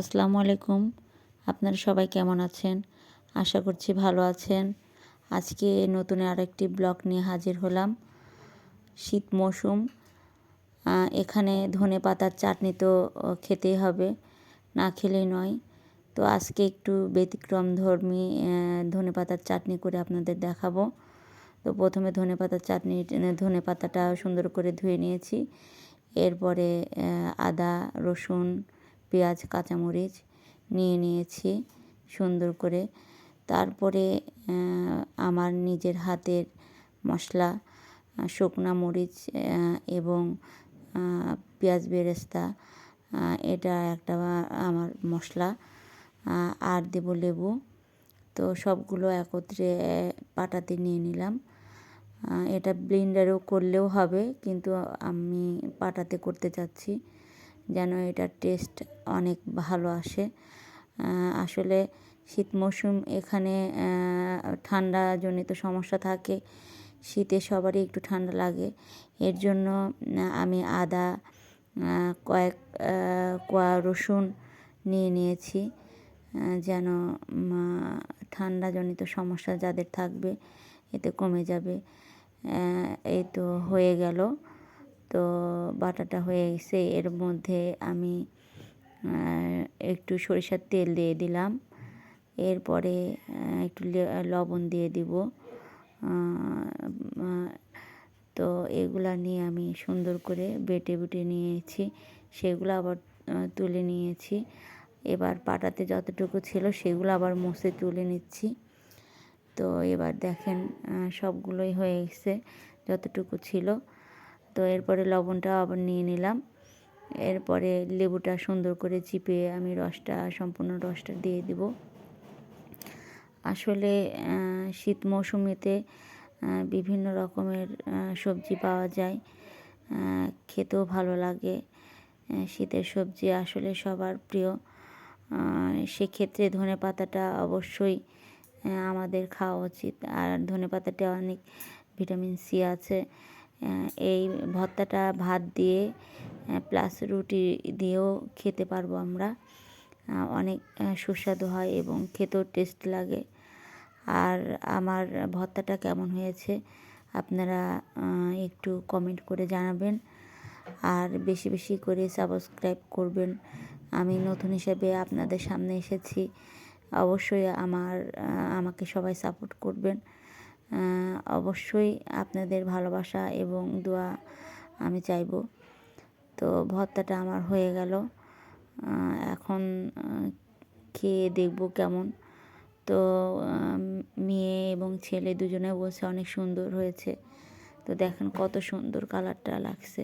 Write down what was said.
আসসালামু আলাইকুম। আপনারা সবাই কেমন আছেন? আশা করছি ভালো আছেন। আজকে নতুন আরেকটি ব্লগ নিয়ে হাজির হলাম। শীত মৌসুম এখানে ধনে পাতার চাটনি তো খেতেই হবে, না খেলেই নয়। তো আজকে একটু ব্যতিক্রম ধর্মী ধনে পাতার চাটনি করে আপনাদের দেখাবো। তো প্রথমে ধনে পাতার চাটনি ধনে পাতাটা সুন্দর করে ধুয়ে নিয়েছি। এরপরে আদা, রসুন পেঁয়াজ, কাঁচামরিচ নিয়ে নিয়েছি সুন্দর করে। তারপরে আমার নিজের হাতের মশলা শুকনা মরিচ এবং পেঁয়াজ বেরেস্তা এটা একটা আমার মশলা। আর দেব লেবু। তো সবগুলো একত্রে পাটাতে নিয়ে নিলাম। এটা ব্লেন্ডারেও করলেও হবে, কিন্তু আমি পাটাতে করতে চাচ্ছি। যেন এটার টেস্ট অনেক ভালো আসে। আসলে শীত মৌসুম এখানে আহ, ঠান্ডাজনিত সমস্যা থাকে শীতে সবারই একটু ঠান্ডা লাগে। এর জন্য আমি আদা কয়েক কোয়া রসুন নিয়ে নিয়েছি যেন ঠান্ডাজনিত সমস্যা যাদের থাকবে এতে কমে যাবে। এই তো হয়ে গেল। তো বাটাটা হয়ে গেছে। এর মধ্যে আমি একটু সরিষার তেল দিয়ে দিলাম। এরপরে একটু লবণ দিয়ে দিব। তো এগুলা নিয়ে আমি সুন্দর করে বেটে বেটে নিয়েছি। সেগুলো আবার তুলে নিয়েছি। এবার পাটাতে যতটুকু ছিল সেগুলো আবার মুছে তুলে নিচ্ছি। তো এবার দেখেন সবগুলোই হয়ে গেছে, যতটুকু ছিল। তো এরপরে লবণটা আবার নিয়ে নিলাম। এরপরে লেবুটা সুন্দর করে চিপে আমি রসটা, সম্পূর্ণ রসটা দিয়ে দিব। আসলে শীত মৌসুমেতে বিভিন্ন রকমের সবজি পাওয়া যায় খেতেও ভালো লাগে। শীতের সবজি আসলে সবার প্রিয়। সেক্ষেত্রে ধনে পাতাটা অবশ্যই আমাদের খাওয়া উচিত। আর ধনে পাতাতে অনেক ভিটামিন সি আছে। এই ভর্তাটা ভাত দিয়ে প্লাস রুটি দিয়েও খেতে পারব আমরা। অনেক সুস্বাদু হয় এবং খেতেও টেস্ট লাগে। আর আমার ভর্তাটা কেমন হয়েছে আপনারা একটু কমেন্ট করে জানাবেন। আর বেশি বেশি করে সাবস্ক্রাইব করবেন। আমি নতুন হিসেবে আপনাদের সামনে এসেছি। অবশ্যই আমার আমাকে সবাই সাপোর্ট করবেন। অবশ্যই আপনাদের ভালোবাসা এবং দোয়া আমি চাইব। তো ভর্তাটা আমার হয়ে গেল। এখন খেয়ে দেখব কেমন। তো মেয়ে এবং ছেলে দুজনে বসে অনেক সুন্দর হয়েছে। তো দেখেন কত সুন্দর কালারটা লাগছে।